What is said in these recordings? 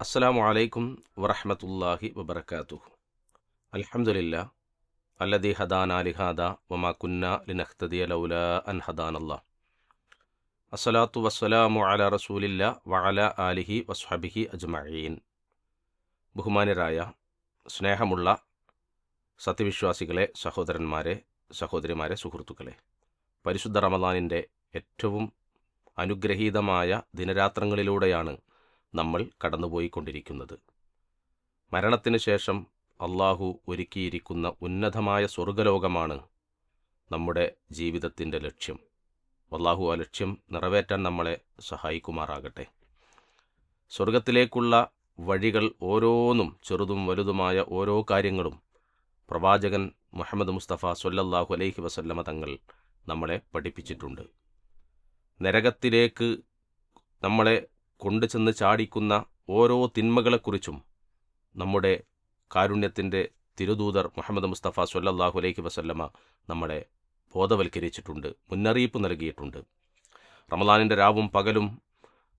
അസ്സലാമു അലൈക്കും വറഹമത്തല്ലാഹി വബർക്കാത്തു അലഹമുല്ല അല്ലദി ഹദാന ലിഹാദ വമാ കുന്ന ലിനഖ്തദിയ ലൗല അൻ ഹദാനല്ലാ. അസ്സലാത്തു വസ്സലാമു അല റസൂലില്ല വഅല ആലിഹി വസ്ഹബിഹി അജ്മഈൻ. ബഹുമാനരായ സ്നേഹമുള്ള സത്യവിശ്വാസികളെ സഹോദരന്മാരെ സഹോദരിമാരെ സുഹൃത്തുക്കളെ പരിശുദ്ധ റമദാനിന്റെ ഏറ്റവും അനുഗ്രഹീതമായ ദിനരാത്രങ്ങളിലൂടെയാണ് നമ്മൾ കടന്നുപോയിക്കൊണ്ടിരിക്കുന്നത്. മരണത്തിന് ശേഷം അള്ളാഹു ഒരുക്കിയിരിക്കുന്ന ഉന്നതമായ സ്വർഗലോകമാണ് നമ്മുടെ ജീവിതത്തിന്റെ ലക്ഷ്യം. അള്ളാഹു ആ ലക്ഷ്യം നിറവേറ്റാൻ നമ്മളെ സഹായിക്കുമാറാകട്ടെ. സ്വർഗത്തിലേക്കുള്ള വഴികൾ ഓരോന്നും ചെറുതും വലുതുമായ ഓരോ കാര്യങ്ങളും പ്രവാചകൻ മുഹമ്മദ് മുസ്തഫ സൊല്ലല്ലാഹു അലൈഹി വസല്ലമ തങ്ങൾ നമ്മളെ പഠിപ്പിച്ചിട്ടുണ്ട്. നരകത്തിലേക്ക് നമ്മളെ കൊണ്ടു ചെന്ന് ചാടിക്കുന്ന ഓരോ തിന്മകളെക്കുറിച്ചും നമ്മുടെ കാരുണ്യത്തിന്റെ തിരുദൂതർ മുഹമ്മദ് മുസ്തഫ സൊല്ലാഹു അലൈഹി വസല്ലമ നമ്മളെ ബോധവൽക്കരിച്ചിട്ടുണ്ട് മുന്നറിയിപ്പ് നൽകിയിട്ടുണ്ട്. റമദാനിന്റെ രാവും പകലും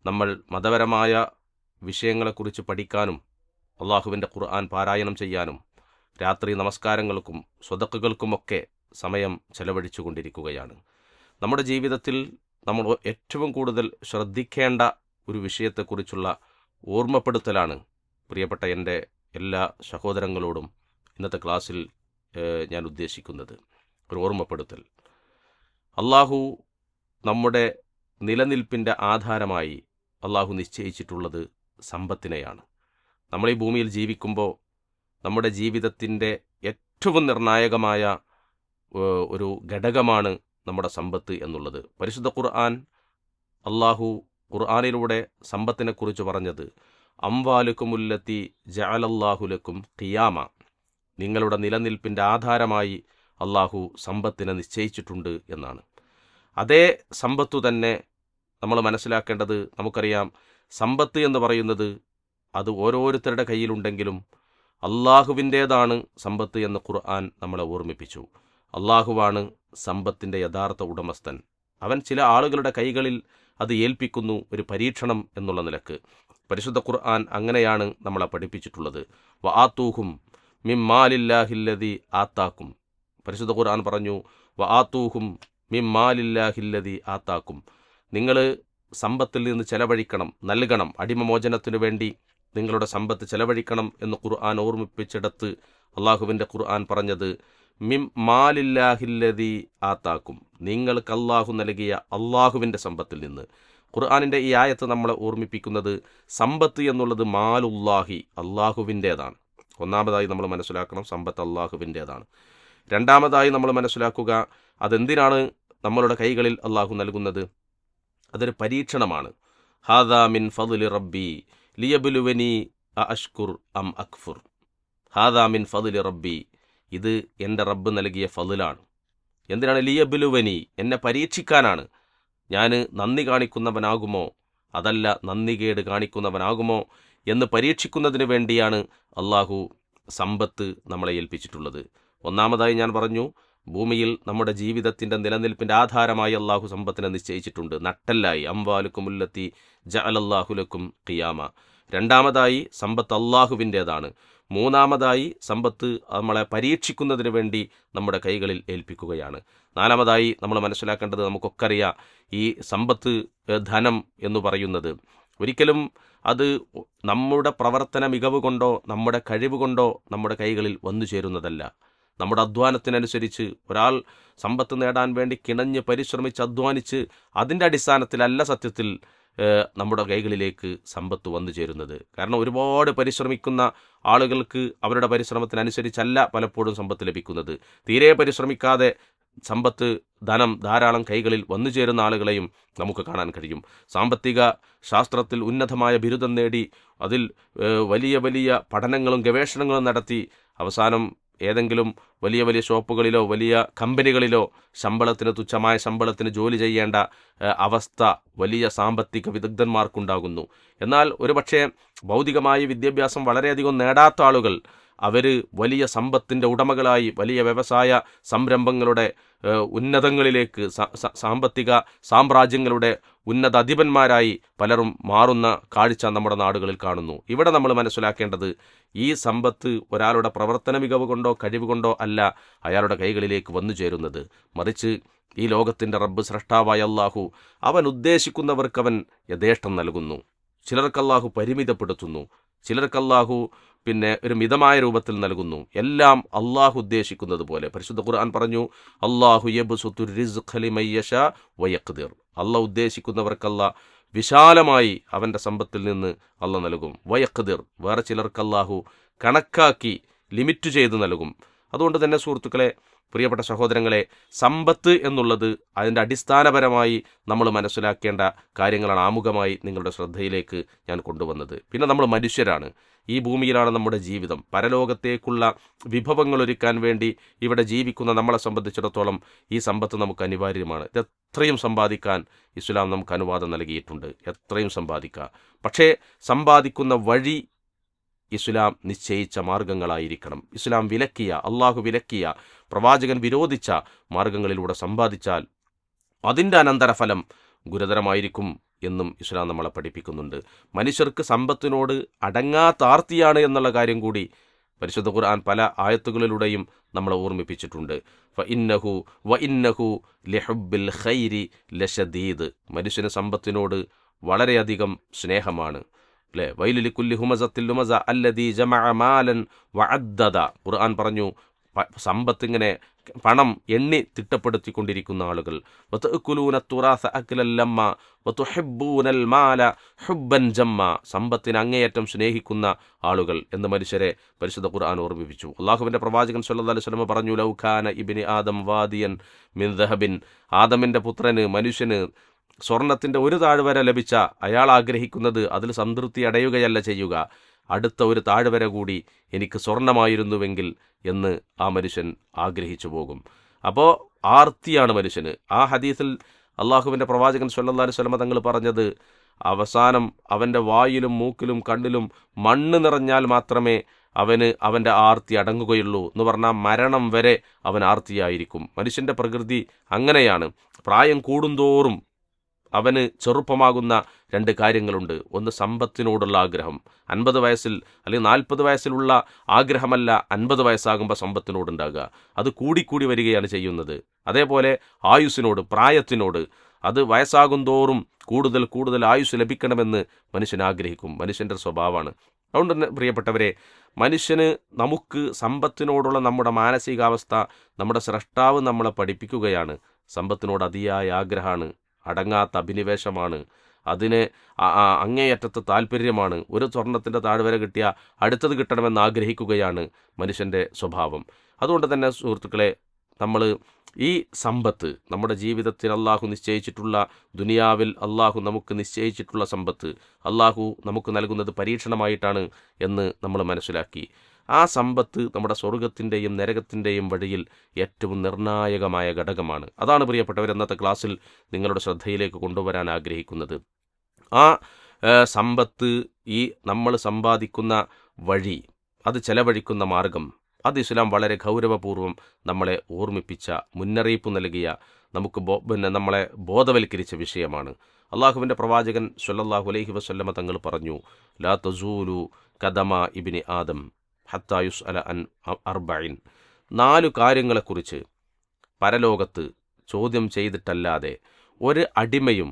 നമ്മൾ മതപരമായ വിഷയങ്ങളെക്കുറിച്ച് പഠിക്കാനും അള്ളാഹുവിന്റെ ഖുർആൻ പാരായണം ചെയ്യാനും രാത്രി നമസ്കാരങ്ങൾക്കും സ്വതക്കുകൾക്കുമൊക്കെ സമയം ചെലവഴിച്ചു കൊണ്ടിരിക്കുകയാണ് നമ്മുടെ ജീവിതത്തിൽ നമ്മൾ ഏറ്റവും കൂടുതൽ ശ്രദ്ധിക്കേണ്ട ഒരു വിഷയത്തെക്കുറിച്ചുള്ള ഓർമ്മപ്പെടുത്തലാണ് പ്രിയപ്പെട്ട എന്റെ എല്ലാ സഹോദരങ്ങളോടും ഇന്നത്തെ ക്ലാസ്സിൽ ഞാൻ ഉദ്ദേശിക്കുന്നത്. ഒരു ഓർമ്മപ്പെടുത്തൽ. അള്ളാഹു നമ്മുടെ നിലനിൽപ്പിന്റെ ആധാരമായി അള്ളാഹു നിശ്ചയിച്ചിട്ടുള്ളത് സമ്പത്തിനെയാണ്. നമ്മൾ ഈ ഭൂമിയിൽ ജീവിക്കുമ്പോൾ നമ്മുടെ ജീവിതത്തിന്റെ ഏറ്റവും നിർണായകമായ ഒരു ഘടകമാണ് നമ്മുടെ സമ്പത്ത് എന്നുള്ളത്. പരിശുദ്ധ ഖുർആൻ അള്ളാഹു ഖുർആാനിലൂടെ സമ്പത്തിനെക്കുറിച്ച് പറഞ്ഞത് അംവാലുക്കുമുല്ലത്തി ജഅലല്ലാഹുലക്കും ഖിയാമ. നിങ്ങളുടെ നിലനിൽപ്പിന്റെ ആധാരമായി അള്ളാഹു സമ്പത്തിനെ നിശ്ചയിച്ചിട്ടുണ്ട് എന്നാണ്. അതേ സമ്പത്തു തന്നെ നമ്മൾ മനസ്സിലാക്കേണ്ടത് നമുക്കറിയാം സമ്പത്ത് എന്ന് പറയുന്നത് അത് ഓരോരുത്തരുടെ കയ്യിലുണ്ടെങ്കിലും അള്ളാഹുവിന്റേതാണ് സമ്പത്ത് എന്ന് ഖുർആൻ നമ്മളെ ഓർമ്മിപ്പിച്ചു. അള്ളാഹുവാണ് സമ്പത്തിന്റെ യഥാർത്ഥ ഉടമസ്ഥൻ. അവൻ ചില ആളുകളുടെ കൈകളിൽ അത് ഏൽപ്പിക്കുന്നു ഒരു പരീക്ഷണം എന്നുള്ള നിലയ്ക്ക്. പരിശുദ്ധ ഖുർആൻ അങ്ങനെയാണ് നമ്മളെ പഠിപ്പിച്ചിട്ടുള്ളത്. വ ആത്തൂഹും മിം മാലില്ലാഹില്ലതി ആത്താക്കും. പരിശുദ്ധ ഖുർആൻ പറഞ്ഞു വ ആത്തൂഹും മിം മാലില്ലാഹില്ലതി ആത്താക്കും. നിങ്ങൾ സമ്പത്തിൽ നിന്ന് ചെലവഴിക്കണം നൽകണം അടിമമോചനത്തിനു വേണ്ടി നിങ്ങളുടെ സമ്പത്ത് ചെലവഴിക്കണം എന്ന് ഖുർആൻ ഓർമ്മിപ്പിച്ചിടത്ത് അള്ളാഹുവിന്റെ ഖുർആൻ പറഞ്ഞത് മിം മാലില്ലാഹില്ലതി ആത്താക്കും. നിങ്ങൾക്ക് അള്ളാഹു നൽകിയ അള്ളാഹുവിന്റെ സമ്പത്തിൽ നിന്ന്. ഖുർആാനിന്റെ ഈ ആയത്ത് നമ്മളെ ഓർമ്മിപ്പിക്കുന്നത് സമ്പത്ത് എന്നുള്ളത് മാലുല്ലാഹി അള്ളാഹുവിന്റേതാണ് ഒന്നാമതായി നമ്മൾ മനസ്സിലാക്കണം സമ്പത്ത് അള്ളാഹുവിന്റേതാണ് രണ്ടാമതായി നമ്മൾ മനസ്സിലാക്കുക അതെന്തിനാണ് നമ്മളുടെ കൈകളിൽ അള്ളാഹു നൽകുന്നത്? അതൊരു പരീക്ഷണമാണ്. ഹാദാ മിൻ ഫതുലി റബ്ബി ലിയബുലുവനി അഷ്കുർ അം അക്ഫുർ. ഹാദാ മിൻ ഫതുലി റബ്ബി ഇത് എന്റെ റബ്ബ് നൽകിയ ഫതിലാണ്. എന്തിനാണ് ലിയബുലുവനി എന്നെ പരീക്ഷിക്കാനാണ്? ഞാൻ നന്ദി കാണിക്കുന്നവനാകുമോ? അതല്ല നന്ദികേട് കാണിക്കുന്നവനാകുമോ എന്ന് പരീക്ഷിക്കുന്നതിന് വേണ്ടിയാണ് അള്ളാഹു സമ്പത്ത് നമ്മളെ ഏൽപ്പിച്ചിട്ടുള്ളത്. ഒന്നാമതായി ഞാൻ പറഞ്ഞു ഭൂമിയിൽ നമ്മുടെ ജീവിതത്തിന്റെ നിലനിൽപ്പിന്റെ ആധാരമായി അള്ളാഹു സമ്പത്തിനെ നിശ്ചയിച്ചിട്ടുണ്ട്. നട്ടല്ലായി. അംവാലുക്കുമുല്ലത്തി ജ അലല്ലാഹുലക്കും ഖിയാമ. രണ്ടാമതായി സമ്പത്ത് അള്ളാഹുവിന്റേതാണ് മൂന്നാമതായി സമ്പത്ത് നമ്മളെ പരീക്ഷിക്കുന്നതിന് വേണ്ടി നമ്മുടെ കൈകളിൽ ഏൽപ്പിക്കുകയാണ്. നാലാമതായി നമ്മൾ മനസ്സിലാക്കേണ്ടത് നമുക്കൊക്കെ അറിയാം ഈ സമ്പത്ത് ധനം എന്ന് പറയുന്നത് ഒരിക്കലും അത് നമ്മുടെ പ്രവർത്തന മികവ് കൊണ്ടോ നമ്മുടെ കഴിവ് കൊണ്ടോ നമ്മുടെ കൈകളിൽ വന്നു ചേരുന്നതല്ല. നമ്മുടെ അധ്വാനത്തിനനുസരിച്ച് ഒരാൾ സമ്പത്ത് നേടാൻ വേണ്ടി കിണഞ്ഞ് പരിശ്രമിച്ച് അധ്വാനിച്ച് അതിന്റെ അടിസ്ഥാനത്തിലല്ല സത്യത്തിൽ നമ്മുടെ കൈകളിലേക്ക് സമ്പത്ത് വന്നു ചേരുന്നത്. കാരണം ഒരുപാട് പരിശ്രമിക്കുന്ന ആളുകൾക്ക് അവരുടെ പരിശ്രമത്തിനനുസരിച്ചല്ല പലപ്പോഴും സമ്പത്ത് ലഭിക്കുന്നത്. തീരെ പരിശ്രമിക്കാതെ സമ്പത്ത് ധനം ധാരാളം കൈകളിൽ വന്നു ചേരുന്ന ആളുകളെയും നമുക്ക് കാണാൻ കഴിയും. സാമ്പത്തിക ശാസ്ത്രത്തിൽ ഉന്നതമായ ബിരുദം നേടി അതിൽ വലിയ വലിയ പഠനങ്ങളും ഗവേഷണങ്ങളും നടത്തി അവസാനം ഏതെങ്കിലും വലിയ വലിയ ഷോപ്പുകളിലോ വലിയ കമ്പനികളിലോ ശമ്പളത്തിന് തുച്ഛമായ ശമ്പളത്തിന് ജോലി ചെയ്യേണ്ട അവസ്ഥ വലിയ സാമ്പത്തിക വിദഗ്ധന്മാർക്കുണ്ടാകുന്നു. എന്നാൽ ഒരുപക്ഷെ ഭൗതികമായ വിദ്യാഭ്യാസം വളരെയധികം നേടാത്ത ആളുകൾ അവർ വലിയ സമ്പത്തിന്റെ ഉടമകളായി വലിയ വ്യവസായ സംരംഭങ്ങളുടെ ഉന്നതങ്ങളിലേക്ക് സാമ്പത്തിക സാമ്രാജ്യങ്ങളുടെ ഉന്നത അധിപന്മാരായി പലരും മാറുന്ന കാഴ്ച നമ്മുടെ നാടുകളിൽ കാണുന്നു. ഇവിടെ നമ്മൾ മനസ്സിലാക്കേണ്ടത് ഈ സമ്പത്ത് ഒരാളുടെ പ്രവർത്തന മികവ് കൊണ്ടോ കഴിവ് കൊണ്ടോ അല്ല അയാളുടെ കൈകളിലേക്ക് വന്നു ചേരുന്നത്. മറിച്ച് ഈ ലോകത്തിന്റെ റബ്ബ് സൃഷ്ടാവായ അള്ളാഹു അവൻ ഉദ്ദേശിക്കുന്നവർക്ക് അവൻ യഥേഷ്ടം നൽകുന്നു. ചിലർക്കല്ലാഹു പരിമിതപ്പെടുത്തുന്നു. ചിലർക്കല്ലാഹു പിന്നെ ഒരു മിതമായ രൂപത്തിൽ നൽകുന്നു. എല്ലാം അള്ളാഹു ഉദ്ദേശിക്കുന്നത് പോലെ. പരിശുദ്ധ ഖുർആൻ പറഞ്ഞു അള്ളാഹു അള്ളാഹ് ഉദ്ദേശിക്കുന്നവർക്കല്ല വിശാലമായി അവന്റെ സമ്പത്തിൽ നിന്ന് അള്ള നൽകും. വയക്കതിർ വേറെ ചിലർക്ക് അല്ലാഹു കണക്കാക്കി ലിമിറ്റ് ചെയ്ത് നൽകും. അതുകൊണ്ട് തന്നെ സുഹൃത്തുക്കളെ പ്രിയപ്പെട്ട സഹോദരങ്ങളെ സമ്പത്ത് എന്നുള്ളത് അതിന്റെ അടിസ്ഥാനപരമായി നമ്മൾ മനസ്സിലാക്കേണ്ട കാര്യങ്ങളാണ് ആമുഖമായി നിങ്ങളുടെ ശ്രദ്ധയിലേക്ക് ഞാൻ കൊണ്ടുവന്നത്. പിന്നെ നമ്മൾ മനുഷ്യരാണ്. ഈ ഭൂമിയിലാണ് നമ്മുടെ ജീവിതം. പരലോകത്തേക്കുള്ള വിഭവങ്ങൾ ഒരുക്കാൻ വേണ്ടി ഇവിടെ ജീവിക്കുന്ന നമ്മളെ സംബന്ധിച്ചിടത്തോളം ഈ സമ്പത്ത് നമുക്ക് അനിവാര്യമാണ്. ഇത് എത്രയും സമ്പാദിക്കാൻ ഇസ്ലാം നമുക്ക് അനുവാദം നൽകിയിട്ടുണ്ട്. എത്രയും സമ്പാദിക്കുക പക്ഷേ സമ്പാദിക്കുന്ന വഴി ഇസ്ലാം നിശ്ചയിച്ച മാർഗങ്ങളായിരിക്കണം. ഇസ്ലാം വിലക്കിയ അള്ളാഹു വിലക്കിയ പ്രവാചകൻ വിരോധിച്ച മാർഗങ്ങളിലൂടെ സമ്പാദിച്ചാൽ അതിന്റെ അനന്തരഫലം ഗുരുതരമായിരിക്കും എന്നും ഇസ്ലാം നമ്മളെ പഠിപ്പിക്കുന്നുണ്ട്. മനുഷ്യർക്ക് സമ്പത്തിനോട് അടങ്ങാത്ത ആർത്തിയാണ് എന്നുള്ള കാര്യം കൂടി പരിശുദ്ധ ഖുർആൻ പല ആയത്തുകളിലൂടെയും നമ്മളെ ഓർമ്മിപ്പിച്ചിട്ടുണ്ട്. ഫ ഇന്നഹു വ ഇന്നഹു ലെഹബിൽ ഖൈരി ലഷദീദ് മനുഷ്യന് സമ്പത്തിനോട് വളരെയധികം സ്നേഹമാണ്. അല്ലേ വൈലുലി കുല്ലി ഹുമസത്തില്ലുമസ അല്ലദീ ജമഅ മാലൻ വഅദ്ദദ. ഖുർആൻ പറഞ്ഞു സമ്പത്ത് ഇങ്ങനെ പണം എണ്ണി തിട്ടപ്പെടുത്തിക്കൊണ്ടിരിക്കുന്ന ആളുകൾ. വതഅക്കുലൂന തുറാസ അഖിലല്ലമ്മ വത്തുഹെബൂനൽ മാല ഹുബ്ബൻ ജമ്മ. സമ്പത്തിന് അങ്ങേയറ്റം സ്നേഹിക്കുന്ന ആളുകൾ എന്ന് മനുഷ്യരെ പരിശുദ്ധ ഖുർആൻ ഓർമ്മിപ്പിച്ചു. അള്ളാഹുവിന്റെ പ്രവാചകൻ സല്ലല്ലാഹു അലൈഹി വസല്ലം പറഞ്ഞു ലൗഖാന ഇബ്നി ആദം വാദിയൻ മിൻ ദഹബിൻ. ആദമിന്റെ പുത്രന് മനുഷ്യന് സ്വർണത്തിന്റെ ഒരു താഴ്വര ലഭിച്ച അയാൾ ആഗ്രഹിക്കുന്നത് അതിൽ സംതൃപ്തി അടയുകയല്ല ചെയ്യുക. അടുത്ത ഒരു താഴ്വര കൂടി എനിക്ക് സ്വർണമായിരുന്നുവെങ്കിൽ എന്ന് ആ മനുഷ്യൻ ആഗ്രഹിച്ചു പോകും. അപ്പോൾ ആർത്തിയാണ് മനുഷ്യന്. ആ ഹദീസിൽ അള്ളാഹുവിന്റെ പ്രവാചകൻ സല്ലല്ലാഹു വസല്ലം തങ്ങൾ പറഞ്ഞത് അവസാനം അവന്റെ വായിലും മൂക്കിലും കണ്ണിലും മണ്ണ് നിറഞ്ഞാൽ മാത്രമേ അവന് അവന്റെ ആർത്തി അടങ്ങുകയുള്ളൂ എന്ന് പറഞ്ഞാൽ മരണം വരെ അവൻ ആർത്തിയായിരിക്കും. മനുഷ്യന്റെ പ്രകൃതി അങ്ങനെയാണ്. പ്രായം കൂടുന്തോറും അവന് ചെറുപ്പമാകുന്ന രണ്ട് കാര്യങ്ങളുണ്ട്. ഒന്ന് സമ്പത്തിനോടുള്ള ആഗ്രഹം. അൻപത് വയസ്സിൽ അല്ലെങ്കിൽ നാൽപ്പത് വയസ്സിലുള്ള ആഗ്രഹമല്ല അൻപത് വയസ്സാകുമ്പോൾ സമ്പത്തിനോടുണ്ടാകുക. അത് കൂടിക്കൂടി വരികയാണ് ചെയ്യുന്നത്. അതേപോലെ ആയുസ്സിനോട് പ്രായത്തിനോട്. അത് വയസ്സാകുന്തോറും കൂടുതൽ കൂടുതൽ ആയുസ് ലഭിക്കണമെന്ന് മനുഷ്യൻ ആഗ്രഹിക്കും. മനുഷ്യന്റെ സ്വഭാവമാണ്. അതുകൊണ്ട് തന്നെ പ്രിയപ്പെട്ടവരെ മനുഷ്യന് നമുക്ക് സമ്പത്തിനോടുള്ള നമ്മുടെ മാനസികാവസ്ഥ നമ്മുടെ സ്രഷ്ടാവ് നമ്മളെ പഠിപ്പിക്കുകയാണ്. സമ്പത്തിനോട് അതിയായ ആഗ്രഹമാണ്. അടങ്ങാത്ത അഭിനിവേശമാണ്. അതിന് അങ്ങേയറ്റത്ത് താല്പര്യമാണ് ഒരു സ്വർണത്തിന്റെ താഴ്വര കിട്ടിയ അടുത്തത് കിട്ടണമെന്ന് ആഗ്രഹിക്കുകയാണ് മനുഷ്യന്റെ സ്വഭാവം. അതുകൊണ്ട് തന്നെ സുഹൃത്തുക്കളെ നമ്മൾ ഈ സമ്പത്ത് നമ്മുടെ ജീവിതത്തിൽ അള്ളാഹു നിശ്ചയിച്ചിട്ടുള്ള ദുനിയാവിൽ അള്ളാഹു നമുക്ക് നിശ്ചയിച്ചിട്ടുള്ള സമ്പത്ത് അള്ളാഹു നമുക്ക് നൽകുന്നത് പരീക്ഷണമായിട്ടാണ് എന്ന് നമ്മൾ മനസ്സിലാക്കി. ആ സമ്പത്ത് നമ്മുടെ സ്വർഗത്തിന്റെയും നരകത്തിന്റെയും വഴിയിൽ ഏറ്റവും നിർണായകമായ ഘടകമാണ്. അതാണ് പ്രിയപ്പെട്ടവർ ഇന്നത്തെ ക്ലാസ്സിൽ നിങ്ങളുടെ ശ്രദ്ധയിലേക്ക് കൊണ്ടുവരാൻ ആഗ്രഹിക്കുന്നത്. ആ സമ്പത്ത് ഈ നമ്മൾ സമ്പാദിക്കുന്ന വഴി അത് ചെലവഴിക്കുന്ന മാർഗം അത് ഇസ്ലാം വളരെ ഗൗരവപൂർവം നമ്മളെ ഓർമ്മിപ്പിച്ച മുന്നറിയിപ്പ് നൽകിയ നമുക്ക് ബോ പിന്നെ നമ്മളെ ബോധവൽക്കരിച്ച വിഷയമാണ്. അള്ളാഹുവിന്റെ പ്രവാചകൻ സല്ലല്ലാഹു അലൈഹി വസല്ലമ തങ്ങൾ പറഞ്ഞു ലാ തസൂലു കദമ ഇബിനി ആദം. ഹത്തായുസ് അല അൻ അർബൈൻ നാലു കാര്യങ്ങളെക്കുറിച്ച് പരലോകത്ത് ചോദ്യം ചെയ്തിട്ടല്ലാതെ ഒരു അടിമയും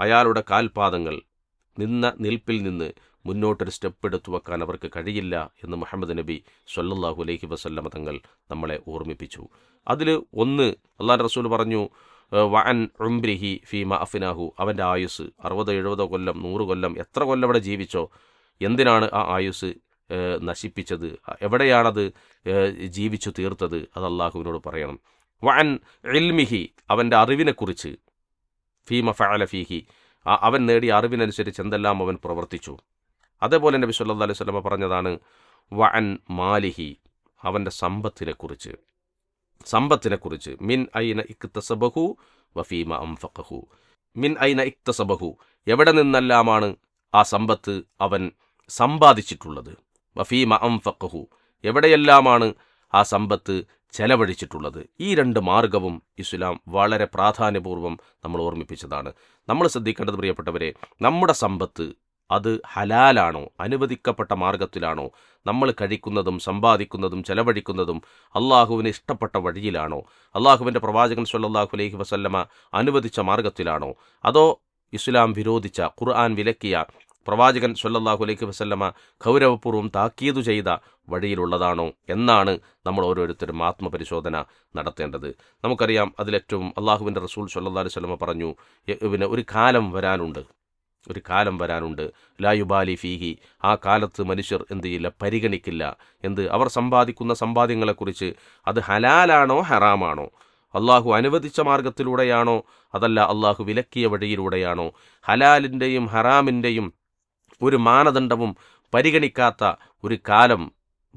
അയാളുടെ കാൽപാദങ്ങൾ നിന്ന നിൽപ്പിൽ നിന്ന് മുന്നോട്ടൊരു സ്റ്റെപ്പ് എടുത്തു വെക്കാൻ അവർക്ക് കഴിയില്ല എന്ന് മുഹമ്മദ് നബി സല്ലാഹു അലൈഹി വസല്ലമ തങ്ങൾ നമ്മളെ ഓർമ്മിപ്പിച്ചു. അതിൽ ഒന്ന് അള്ളാഹ് റസൂൽ പറഞ്ഞു വൻ ഉംബ്രിഹി ഫീമ അഫിനാഹു. അവന്റെ ആയുസ് അറുപതോ എഴുപതോ കൊല്ലം നൂറ് കൊല്ലം എത്ര കൊല്ലം അവിടെ ജീവിച്ചോ? എന്തിനാണ് ആ ആയുസ് നശിപ്പിച്ചത്. എവിടെയാണത് ജീവിച്ചു തീർത്തത്? അത് അള്ളാഹുവിനോട് പറയണം. വൻ എൽമിഹി അവന്റെ അറിവിനെക്കുറിച്ച്. ഫീമ ഫഅല ഫീഹി അവൻ നേടിയ അറിവിനനുസരിച്ച് എന്തെല്ലാം അവൻ പ്രവർത്തിച്ചു. അതേപോലെ നബി സല്ലല്ലാഹു അലൈഹി വസല്ലമ പറഞ്ഞതാണ് വൻ മാലിഹി അവന്റെ സമ്പത്തിനെക്കുറിച്ച്. സമ്പത്തിനെക്കുറിച്ച്. മിൻ ഐന ഇക്തസബഹു വഫീമ അംഫഖഹു. മിൻ ഐന ഇക്തസബഹു എവിടെ നിന്നെല്ലാമാണ് ആ സമ്പത്ത് അവൻ സമ്പാദിച്ചിട്ടുള്ളത്? വഫീമ അംഫഖഹു. എവിടെയെല്ലാമാണ് ആ സമ്പത്ത് ചെലവഴിച്ചിട്ടുള്ളത്? ഈ രണ്ട് മാർഗവും ഇസ്ലാം വളരെ പ്രാധാന്യപൂർവം നമ്മൾ ഓർമ്മിപ്പിച്ചതാണ്. നമ്മൾ ശ്രദ്ധിക്കേണ്ടത് പ്രിയപ്പെട്ടവരെ നമ്മുടെ സമ്പത്ത് അത് ഹലാലാണോ? അനുവദിക്കപ്പെട്ട മാർഗത്തിലാണോ? നമ്മൾ കഴിക്കുന്നതും സമ്പാദിക്കുന്നതും ചെലവഴിക്കുന്നതും അള്ളാഹുവിന് ഇഷ്ടപ്പെട്ട വഴിയിലാണോ? അള്ളാഹുവിന്റെ പ്രവാചകൻ സല്ലാഹു അലൈഹി വസല്ലമ അനുവദിച്ച മാർഗത്തിലാണോ? അതോ ഇസ്ലാം വിരോധിച്ച ഖുർആൻ വിലക്കിയ പ്രവാചകൻ സല്ലല്ലാഹു അലൈഹി വസല്ലമ ഗൗരവപൂർവം താക്കീതു ചെയ്ത വഴിയിലുള്ളതാണോ എന്നാണ് നമ്മൾ ഓരോരുത്തരും ആത്മപരിശോധന നടത്തേണ്ടത്. നമുക്കറിയാം അതിലേറ്റവും അള്ളാഹുവിന്റെ റസൂൽ സല്ലല്ലാഹു അലൈഹി വസല്ലമ പറഞ്ഞു പിന്നെ ഒരു കാലം വരാനുണ്ട്. ഒരു കാലം വരാനുണ്ട്. ലായുബാലി ഫീഹി. ആ കാലത്ത് മനുഷ്യർ എന്ത് ചെയ്യില്ല? പരിഗണിക്കില്ല. എന്ത്? അവർ സമ്പാദിക്കുന്ന സമ്പാദ്യങ്ങളെക്കുറിച്ച് അത് ഹലാലാണോ ഹറാമാണോ? അള്ളാഹു അനുവദിച്ച മാർഗത്തിലൂടെയാണോ അതല്ല അള്ളാഹു വിലക്കിയ വഴിയിലൂടെയാണോ? ഹലാലിന്റെയും ഹറാമിന്റെയും ഒരു മാനദണ്ഡവും പരിഗണിക്കാത്ത ഒരു കാലം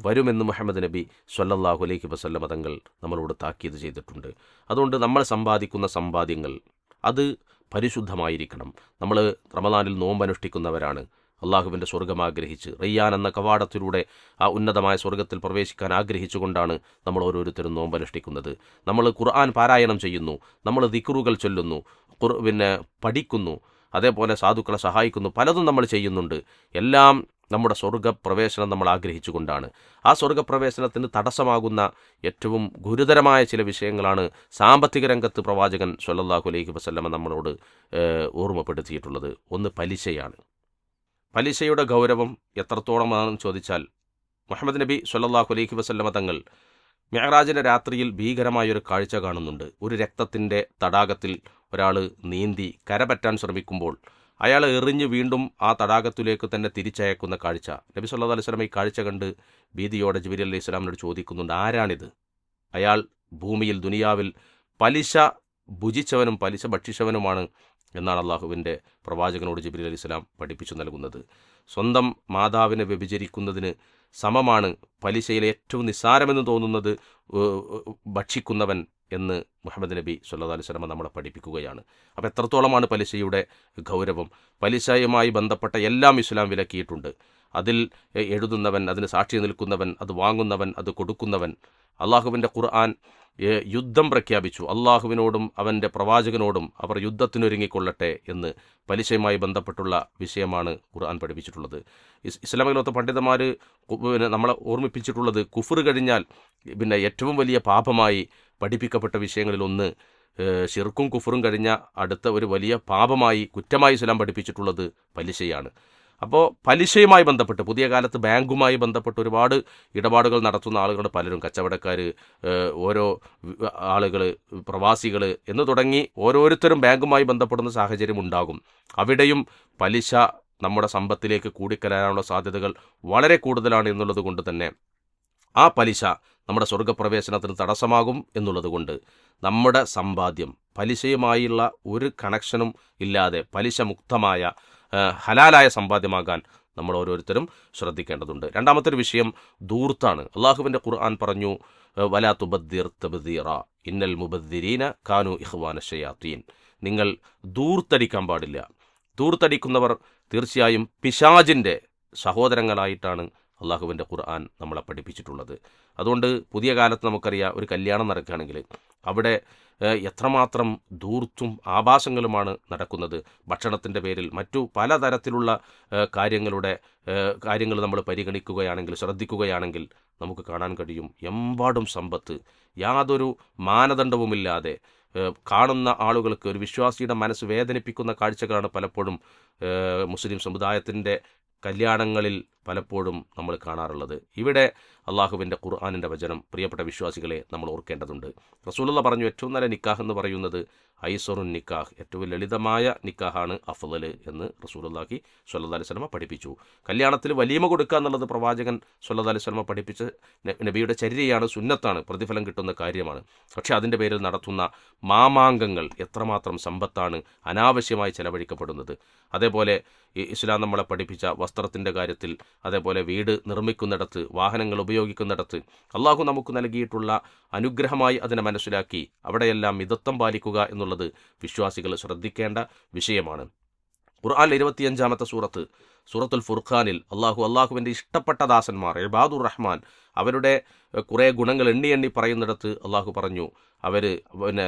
വരുമെന്ന് മുഹമ്മദ് നബി സ്വല്ലല്ലാഹു അലൈഹി വസല്ലമ തങ്ങൾ നമ്മളോട് താക്കീത് ചെയ്തിട്ടുണ്ട്. അതുകൊണ്ട് നമ്മൾ സമ്പാദിക്കുന്ന സമ്പാദ്യങ്ങൾ അത് പരിശുദ്ധമായിരിക്കണം. നമ്മൾ റമദാനിൽ നോമ്പനുഷ്ഠിക്കുന്നവരാണ്. അള്ളാഹുവിന്റെ സ്വർഗം ആഗ്രഹിച്ച് റയ്യാൻ എന്ന കവാടത്തിലൂടെ ആ ഉന്നതമായ സ്വർഗത്തിൽ പ്രവേശിക്കാൻ ആഗ്രഹിച്ചുകൊണ്ടാണ് നമ്മൾ ഓരോരുത്തരും നോമ്പനുഷ്ഠിക്കുന്നത്. നമ്മൾ ഖുർആൻ പാരായണം ചെയ്യുന്നു. നമ്മൾ ദിക്റുകൾ ചൊല്ലുന്നു. പിന്നെ പഠിക്കുന്നു. അതേപോലെ സാധുക്കളെ സഹായിക്കുന്നു. പലതും നമ്മൾ ചെയ്യുന്നുണ്ട്. എല്ലാം നമ്മുടെ സ്വർഗപ്രവേശനം നമ്മൾ ആഗ്രഹിച്ചുകൊണ്ടാണ്. ആ സ്വർഗപ്രവേശനത്തിന് തടസ്സമാകുന്ന ഏറ്റവും ഗുരുതരമായ ചില വിഷയങ്ങളാണ് സാമ്പത്തിക രംഗത്ത് പ്രവാചകൻ സൊല്ലാഹു അലൈഹി വസ്ല്ലമ നമ്മളോട് ഓർമ്മപ്പെടുത്തിയിട്ടുള്ളത്. ഒന്ന് പലിശയാണ്. പലിശയുടെ ഗൗരവം എത്രത്തോളമാണെന്ന് ചോദിച്ചാൽ മുഹമ്മദ് നബി സൊല്ലാഹു അലൈഹി വസ്ല്ലമ തങ്ങൾ മെഹറാജിന്റെ രാത്രിയിൽ ഭീകരമായൊരു കാഴ്ച കാണുന്നുണ്ട്. ഒരു രക്തത്തിന്റെ തടാകത്തിൽ ഒരാൾ നീന്തി കരപറ്റാൻ ശ്രമിക്കുമ്പോൾ അയാൾ എറിഞ്ഞ് വീണ്ടും ആ തടാകത്തിലേക്ക് തന്നെ തിരിച്ചയക്കുന്ന കാഴ്ച. നബി സല്ലാ അലൈഹി വസല്ലമ ഈ കാഴ്ച കണ്ട് ഭീതിയോടെ ജിബിരി അലൈഹി സ്വലാമിനോട് ചോദിക്കുന്നുണ്ട് ആരാണിത്? അയാൾ ഭൂമിയിൽ ദുനിയാവിൽ പലിശ ഭുജിച്ചവനും പലിശ ഭക്ഷിച്ചവനുമാണ് എന്നാണ് അള്ളാഹുവിന്റെ പ്രവാചകനോട് ജിബ്രീൽ അലൈഹി സ്വലാം പഠിപ്പിച്ചു നൽകുന്നത്. സ്വന്തം മാതാവിനെ വ്യഭിചരിക്കുന്നതിന് സമമാണ് പലിശയിലെ ഏറ്റവും നിസ്സാരമെന്ന് തോന്നുന്നത് ഭക്ഷിക്കുന്നവൻ എന്ന് മുഹമ്മദ് നബി സ്വല്ലാ അലൈഹി സ്വലമ നമ്മളെ പഠിപ്പിക്കുകയാണ്. അപ്പോൾ എത്രത്തോളമാണ് പലിശയുടെ ഗൗരവം? പലിശയുമായി ബന്ധപ്പെട്ട എല്ലാം ഇസ്ലാം വിലക്കിയിട്ടുണ്ട്. അതിൽ എഴുതുന്നവൻ അതിന് സാക്ഷി നിൽക്കുന്നവൻ അത് വാങ്ങുന്നവൻ അത് കൊടുക്കുന്നവൻ. അള്ളാഹുവിന്റെ ഖുർആൻ യുദ്ധം പ്രഖ്യാപിച്ചു. അള്ളാഹുവിനോടും അവന്റെ പ്രവാചകനോടും അവർ യുദ്ധത്തിനൊരുങ്ങിക്കൊള്ളട്ടെ എന്ന് പലിശയുമായി ബന്ധപ്പെട്ടുള്ള വിഷയമാണ് ഖുർആൻ പഠിപ്പിച്ചിട്ടുള്ളത്. ഇസ് ഇസ്ലാമികലോത്ത പണ്ഡിതന്മാർ പിന്നെ നമ്മളെ ഓർമ്മിപ്പിച്ചിട്ടുള്ളത് കുഫർ കഴിഞ്ഞാൽ പിന്നെ ഏറ്റവും വലിയ പാപമായി പഠിപ്പിക്കപ്പെട്ട വിഷയങ്ങളിലൊന്ന് ഷിർക്കും കുഫറും കഴിഞ്ഞ അടുത്ത ഒരു വലിയ പാപമായി കുറ്റമായി ഇസ്ലാം പഠിപ്പിച്ചിട്ടുള്ളത് പലിശയാണ്. അപ്പോൾ പലിശയുമായി ബന്ധപ്പെട്ട് പുതിയ കാലത്ത് ബാങ്കുമായി ബന്ധപ്പെട്ട് ഒരുപാട് ഇടപാടുകൾ നടത്തുന്ന ആളുകൾ പലരും കച്ചവടക്കാർ ഓരോ ആളുകൾ പ്രവാസികൾ എന്ന് തുടങ്ങി ഓരോരുത്തരും ബാങ്കുമായി ബന്ധപ്പെടുന്ന സാഹചര്യം ഉണ്ടാകും. അവിടെയും പലിശ നമ്മുടെ സമ്പത്തിലേക്ക് കൂടിക്കലാനുള്ള സാധ്യതകൾ വളരെ കൂടുതലാണ് എന്നുള്ളത് കൊണ്ട് തന്നെ ആ പലിശ നമ്മുടെ സ്വർഗപ്രവേശനത്തിന് തടസ്സമാകും എന്നുള്ളത് കൊണ്ട് നമ്മുടെ സമ്പാദ്യം പലിശയുമായുള്ള ഒരു കണക്ഷനും ഇല്ലാതെ പലിശ മുക്തമായ ഹലാലായ സമ്പാദ്യമാകാൻ നമ്മൾ ഓരോരുത്തരും ശ്രദ്ധിക്കേണ്ടതുണ്ട്. രണ്ടാമത്തെ ഒരു വിഷയം ദൂർത്താണ് അള്ളാഹുവിന്റെ ഖുർആൻ പറഞ്ഞു വലാ തുബദ്ദീർ തബദീറ ഇന്നൽ മുബദ്ദിരീന കാനു ഇഹ്വാന ഷയാത്തീൻ. നിങ്ങൾ ദൂർത്തടിക്കാൻ പാടില്ല. ദൂർത്തടിക്കുന്നവർ തീർച്ചയായും പിശാജിന്റെ സഹോദരങ്ങളായിട്ടാണ് അള്ളാഹുവിന്റെ ഖുർആൻ നമ്മളെ പഠിപ്പിച്ചിട്ടുള്ളത്. അതുകൊണ്ട് പുതിയ കാലത്ത് നമുക്കറിയാം ഒരു കല്യാണം നടക്കുകയാണെങ്കിൽ അവിടെ എത്രമാത്രം ദൂർത്തും ആഭാസങ്ങളുമാണ് നടക്കുന്നത്. ഭക്ഷണത്തിന്റെ പേരിൽ മറ്റു പലതരത്തിലുള്ള കാര്യങ്ങളുടെ കാര്യങ്ങൾ നമ്മൾ പരിഗണിക്കുകയാണെങ്കിൽ ശ്രദ്ധിക്കുകയാണെങ്കിൽ നമുക്ക് കാണാൻ കഴിയും. എമ്പാടും സമ്പത്ത്. യാതൊരു മാനദണ്ഡവുമില്ലാതെ കാണുന്ന ആളുകൾക്ക് ഒരു വിശ്വാസിയുടെ മനസ്സ് വേദനിപ്പിക്കുന്ന കാഴ്ചകളാണ് പലപ്പോഴും മുസ്ലിം സമുദായത്തിന്റെ കല്യാണങ്ങളിൽ പലപ്പോഴും നമ്മൾ കാണാറുള്ളത്. ഇവിടെ അള്ളാഹുവിന്റെ ഖുർആാനിന്റെ വചനം പ്രിയപ്പെട്ട വിശ്വാസികളെ നമ്മൾ ഓർക്കേണ്ടതുണ്ട്. റസൂലുള്ള പറഞ്ഞു ഏറ്റവും നല്ല നിക്കാഹ് എന്ന് പറയുന്നത് ഐസറുൻ നിക്കാഹ് ഏറ്റവും ലളിതമായ നിക്കാഹാണ് അഫ്ദൽ എന്ന് റസൂലുള്ളാഹി സ്വല്ലല്ലാഹി അലൈഹി വസല്ലമ പഠിപ്പിച്ചു. കല്യാണത്തിൽ വലിയമ കൊടുക്കുക എന്നുള്ളത് പ്രവാചകൻ സ്വല്ലല്ലാഹി അലൈഹി വസല്ലമ പഠിപ്പിച്ച നബിയുടെ ചര്യയാണ് സുന്നത്താണ് പ്രതിഫലം കിട്ടുന്ന കാര്യമാണ്. പക്ഷേ അതിന്റെ പേരിൽ നടത്തുന്ന മാമാങ്കങ്ങൾ എത്രമാത്രം സമ്പത്താണ് അനാവശ്യമായി ചെലവഴിക്കപ്പെടുന്നത്. അതേപോലെ ഇസ്ലാം നമ്മളെ പഠിപ്പിച്ച വസ്ത്രത്തിന്റെ കാര്യത്തിൽ അതേപോലെ വീട് നിർമ്മിക്കുന്നിടത്ത് വാഹനങ്ങൾ ഉപയോഗിക്കുന്നിടത്ത് അള്ളാഹു നമുക്ക് നൽകിയിട്ടുള്ള അനുഗ്രഹമായി അതിനെ മനസ്സിലാക്കി അവിടെയെല്ലാം മിതത്വം പാലിക്കുക എന്നുള്ളത് വിശ്വാസികൾ ശ്രദ്ധിക്കേണ്ട വിഷയമാണ്. ഖുർആൻ ഇരുപത്തിയഞ്ചാമത്തെ സൂറത്ത് സൂറത്തുൽ ഫുർഖാനിൽ അള്ളാഹു അള്ളാഹുവിന്റെ ഇഷ്ടപ്പെട്ട ദാസന്മാർ ഇബാദുർ റഹ്മാൻ അവരുടെ കുറെ ഗുണങ്ങൾ എണ്ണി എണ്ണി പറയുന്നിടത്ത് അള്ളാഹു പറഞ്ഞു അവർ പിന്നെ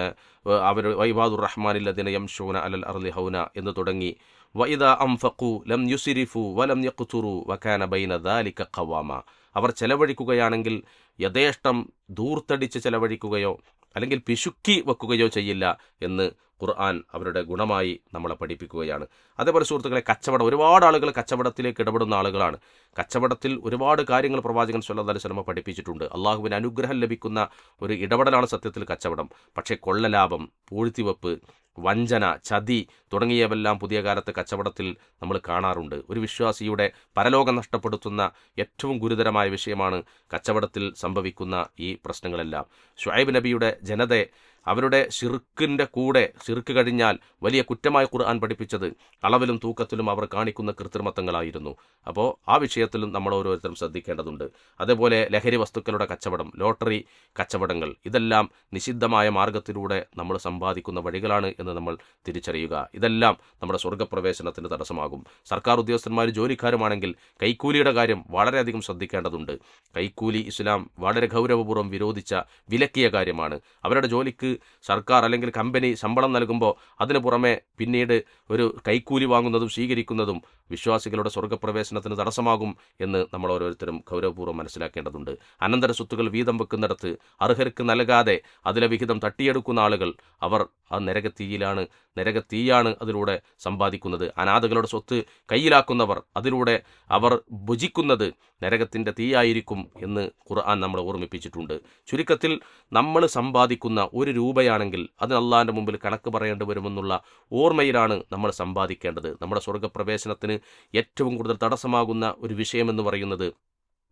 അവർ വൈബാദുർ റഹ്മാനിൽ അതിനെ യംഷൂന അലൽ അർലി ഹൗന എന്ന് തുടങ്ങി വൈദ അംഫഖു ലം യുസിരിഫു വലം യഖ്തുറു വകാന ബൈന ദാലിക ഖവാമ. അവർ ചെലവഴിക്കുകയാണെങ്കിൽ യഥേഷ്ടം ദൂർത്തടിച്ച് ചെലവഴിക്കുകയോ അല്ലെങ്കിൽ പിശുക്കി വെക്കുകയോ ചെയ്യില്ല എന്ന് ഖുർആൻ അവരുടെ ഗുണമായി നമ്മളെ പഠിപ്പിക്കുകയാണ്. അതേപോലെ സുഹൃത്തുക്കളെ കച്ചവടം ഒരുപാട് ആളുകൾ കച്ചവടത്തിലേക്ക് ഇടപെടുന്ന ആളുകളാണ്. കച്ചവടത്തിൽ ഒരുപാട് കാര്യങ്ങൾ പ്രവാചകൻ സല്ലാ അലൈഹി സ്വലമ പഠിപ്പിച്ചിട്ടുണ്ട്. അള്ളാഹുവിന് അനുഗ്രഹം ലഭിക്കുന്ന ഒരു ഇടപെടലാണ് സത്യത്തിൽ കച്ചവടം. പക്ഷേ കൊള്ളലാഭം പൂഴ്ത്തിവെപ്പ് വഞ്ചന ചതി തുടങ്ങിയവെല്ലാം പുതിയ കാലത്ത് കച്ചവടത്തിൽ നമ്മൾ കാണാറുണ്ട്. ഒരു വിശ്വാസിയുടെ പരലോകം നഷ്ടപ്പെടുത്തുന്ന ഏറ്റവും ഗുരുതരമായ വിഷയമാണ് കച്ചവടത്തിൽ സംഭവിക്കുന്ന ഈ പ്രശ്നങ്ങളെല്ലാം. ഷുഹൈബ് നബിയുടെ ജനതയെ അവരുടെ ഷിർക്കിന്റെ കൂടെ ഷിർക്ക് കഴിഞ്ഞാൽ വലിയ കുറ്റമായ ഖുർആൻ പഠിപ്പിച്ചത് അളവിലും തൂക്കത്തിലും അവർ കാണിക്കുന്ന കൃത്രിമത്വങ്ങളായിരുന്നു. അപ്പോൾ ആ വിഷയത്തിലും നമ്മൾ ഓരോരുത്തരും ശ്രദ്ധിക്കേണ്ടതുണ്ട്. അതേപോലെ ലഹരി വസ്തുക്കളുടെ കച്ചവടം ലോട്ടറി കച്ചവടങ്ങൾ ഇതെല്ലാം നിഷിദ്ധമായ മാർഗത്തിലൂടെ നമ്മൾ സമ്പാദിക്കുന്ന വഴികളാണ് എന്ന് നമ്മൾ തിരിച്ചറിയുക. ഇതെല്ലാം നമ്മുടെ സ്വർഗപ്രവേശനത്തിന് തടസ്സമാകും. സർക്കാർ ഉദ്യോഗസ്ഥന്മാർ ജോലിക്കാരുമാണെങ്കിൽ കൈക്കൂലിയുടെ കാര്യം വളരെയധികം ശ്രദ്ധിക്കേണ്ടതുണ്ട്. കൈക്കൂലി ഇസ്ലാം വളരെ ഗൗരവപൂർവം വിരോധിച്ച വിലക്കിയ കാര്യമാണ്. അവരുടെ ജോലിക്ക് സർക്കാർ അല്ലെങ്കിൽ കമ്പനി ശമ്പളം നൽകുമ്പോൾ അതിനു പുറമെ പിന്നീട് ഒരു കൈക്കൂലി വാങ്ങുന്നതും സ്വീകരിക്കുന്നതും വിശ്വാസികളുടെ സ്വർഗപ്രവേശനത്തിന് തടസ്സമാകും എന്ന് നമ്മൾ ഓരോരുത്തരും ഗൗരവപൂർവം മനസ്സിലാക്കേണ്ടതുണ്ട്. അനന്തര സ്വത്തുകൾ വീതം വെക്കുന്നിടത്ത് അർഹർക്ക് നൽകാതെ അതിലെ വിഹിതം തട്ടിയെടുക്കുന്ന ആളുകൾ അവർ ആ നരകത്തീയിലാണ് നരകത്തീയാണ് അതിലൂടെ സമ്പാദിക്കുന്നത്. അനാഥകളുടെ സ്വത്ത് കയ്യിലാക്കുന്നവർ അതിലൂടെ അവർ ഭുജിക്കുന്നത് നരകത്തിന്റെ തീയായിരിക്കും എന്ന് ഖുർആൻ നമ്മളെ ഓർമ്മിപ്പിച്ചിട്ടുണ്ട്. ചുരുക്കത്തിൽ നമ്മൾ സമ്പാദിക്കുന്ന ഒരു രൂപയാണെങ്കിൽ അത് അള്ളാഹിന്റെ മുമ്പിൽ കണക്ക് പറയേണ്ടി വരുമെന്നുള്ള ഓർമ്മയിലാണ് നമ്മൾ സമ്പാദിക്കേണ്ടത്. നമ്മുടെ സ്വർഗപ്രവേശനത്തിന് ഏറ്റവും കൂടുതൽ തടസ്സമാകുന്ന ഒരു വിഷയമെന്ന് പറയുന്നത്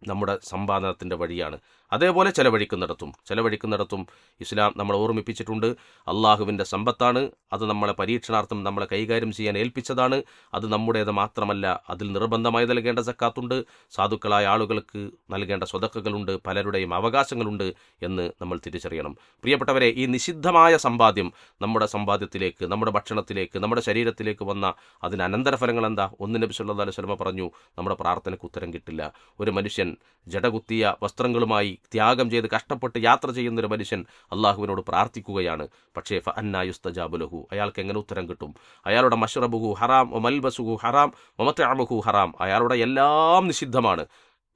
നമ്മുടെ സമ്പാദനത്തിന്റെ വഴിയാണ്. അതേപോലെ ചെലവഴിക്കുന്നിടത്തും. ചെലവഴിക്കുന്നിടത്തും ഇസ്ലാം നമ്മളെ ഓർമ്മിപ്പിച്ചിട്ടുണ്ട്. അള്ളാഹുവിന്റെ സമ്പത്താണ്. അത് നമ്മളെ പരീക്ഷണാർത്ഥം നമ്മളെ കൈകാര്യം ചെയ്യാൻ ഏൽപ്പിച്ചതാണ്. അത് നമ്മുടേത് മാത്രമല്ല അതിൽ നിർബന്ധമായി നൽകേണ്ട സക്കാത്തുണ്ട്. സാധുക്കളായ ആളുകൾക്ക് നൽകേണ്ട സ്വതക്കകളുണ്ട്. പലരുടെയും അവകാശങ്ങളുണ്ട് എന്ന് നമ്മൾ തിരിച്ചറിയണം. പ്രിയപ്പെട്ടവരെ ഈ നിഷിദ്ധമായ സമ്പാദ്യം നമ്മുടെ സമ്പാദ്യത്തിലേക്ക് നമ്മുടെ ഭക്ഷണത്തിലേക്ക് നമ്മുടെ ശരീരത്തിലേക്ക് വന്ന അതിന് അനന്തരഫലങ്ങൾ എന്താ? ഒന്ന് നബി സല്ലല്ലാഹു അലൈഹി പറഞ്ഞു നമ്മുടെ പ്രാർത്ഥനയ്ക്ക് ഉത്തരം കിട്ടില്ല. ഒരു മനുഷ്യൻ ജടകുത്തിയ വസ്ത്രങ്ങളുമായി ത്യാഗം ചെയ്ത് കഷ്ടപ്പെട്ട് യാത്ര ചെയ്യുന്ന ഒരു മനുഷ്യൻ അള്ളാഹുവിനോട് പ്രാർത്ഥിക്കുകയാണ്. പക്ഷേ ഫ അന്നായുസ്തജാബുലഹു അയാൾക്ക് എങ്ങനെ ഉത്തരം കിട്ടും? അയാളുടെ മഷ്റബുഹു ഹറാം മൽബസുഹു ഹറാം മമത്തഅമുഹു ഹറാം. അയാളുടെ എല്ലാം നിഷിദ്ധമാണ്.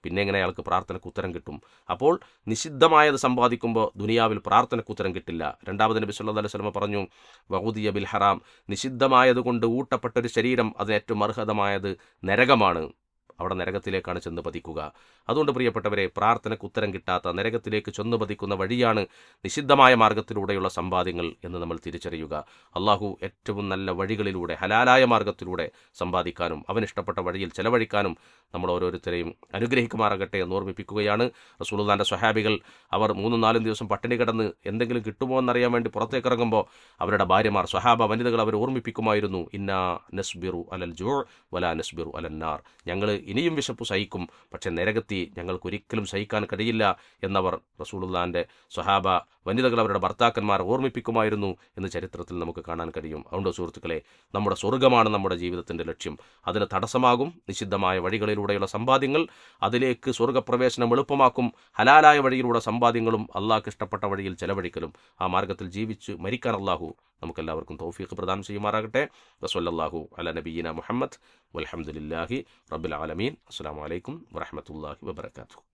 പിന്നെ എങ്ങനെ അയാൾക്ക് പ്രാർത്ഥനയ്ക്ക് ഉത്തരം കിട്ടും? അപ്പോൾ നിഷിദ്ധമായത് സമ്പാദിക്കുമ്പോൾ ദുനിയാവിൽ പ്രാർത്ഥനയ്ക്ക് ഉത്തരം കിട്ടില്ല. രണ്ടാമത് നബി സല്ലല്ലാഹു അലൈഹി സ്വലമ പറഞ്ഞു വഹൂദിയ ബിൽ ഹറാം. നിഷിദ്ധമായതുകൊണ്ട് ഊട്ടപ്പെട്ട ഒരു ശരീരം അതിന് ഏറ്റവും അർഹതമായത് നരകമാണ്. അവിടെ നരകത്തിലേക്കാണ് ചെന്ന് പതിക്കുക. അതുകൊണ്ട് പ്രിയപ്പെട്ടവരെ പ്രാർത്ഥനയ്ക്ക് ഉത്തരം കിട്ടാത്ത നരകത്തിലേക്ക് ചെന്ന് പതിക്കുന്ന വഴിയാണ് നിഷിദ്ധമായ മാർഗത്തിലൂടെയുള്ള സമ്പാദ്യങ്ങൾ എന്ന് നമ്മൾ തിരിച്ചറിയുക. അള്ളാഹു ഏറ്റവും നല്ല വഴികളിലൂടെ ഹലാലായ മാർഗത്തിലൂടെ സമ്പാദിക്കാനും അവനിഷ്ടപ്പെട്ട വഴിയിൽ ചെലവഴിക്കാനും നമ്മൾ ഓരോരുത്തരെയും അനുഗ്രഹിക്കുമാറാകട്ടെ എന്ന് ഓർമ്മിപ്പിക്കുകയാണ്. റസൂലുള്ളാന്റെ സ്വഹാബികൾ അവർ മൂന്നും നാലും ദിവസം പട്ടിണി കിടന്ന് എന്തെങ്കിലും കിട്ടുമോ എന്നറിയാൻ വേണ്ടി പുറത്തേക്ക് ഇറങ്ങുമ്പോൾ അവരുടെ ഭാര്യമാർ സ്വഹാബ വനിതകൾ അവർ ഓർമ്മിപ്പിക്കുമായിരുന്നു. ഇന്നാ നസ്ബിറു അലൽ ജോ വലാ നസ്ബിറു അലന്നാർ ഞങ്ങൾ ഇനിയും വിശപ്പ് സഹിക്കും. പക്ഷെ നരകത്തി ഞങ്ങൾക്കൊരിക്കലും സഹിക്കാൻ കഴിയില്ല എന്നവർ റസൂലുള്ളാന്റെ സ്വഹാബ വനിതകൾ അവരുടെ ഭർത്താക്കന്മാർ ഓർമ്മിപ്പിക്കുമായിരുന്നു എന്ന് ചരിത്രത്തിൽ നമുക്ക് കാണാൻ കഴിയും. അതുകൊണ്ട് സുഹൃത്തുക്കളെ നമ്മുടെ സ്വർഗമാണ് നമ്മുടെ ജീവിതത്തിന്റെ ലക്ഷ്യം. അതിന് തടസ്സമാകും. നിഷിദ്ധമായ വഴികളിലൂടെയുള്ള സമ്പാദ്യങ്ങൾ അതിലേക്ക് സ്വർഗപ്രവേശനം എളുപ്പമാക്കും. ഹലാലായ വഴിയിലൂടെ സമ്പാദ്യങ്ങളും അള്ളാഹ്ക്ക് ഇഷ്ടപ്പെട്ട വഴിയിൽ ചെലവഴിക്കലും. ആ മാർഗത്തിൽ ജീവിച്ച് മരിക്കാൻ അള്ളാഹു നമുക്കെല്ലാവർക്കും തൗഫീഖ് പ്രദാനം ചെയ്യുമാറാകട്ടെ. വസ്വല്ലാഹു അല നബീന മുഹമ്മദ്. വലഹമുല്ലാഹി റബ്ബിൽ ആലമീൻ. അസ്സലാമു അലൈക്കും വറഹ്മത്തുള്ളാഹി വബറകാതുഹു.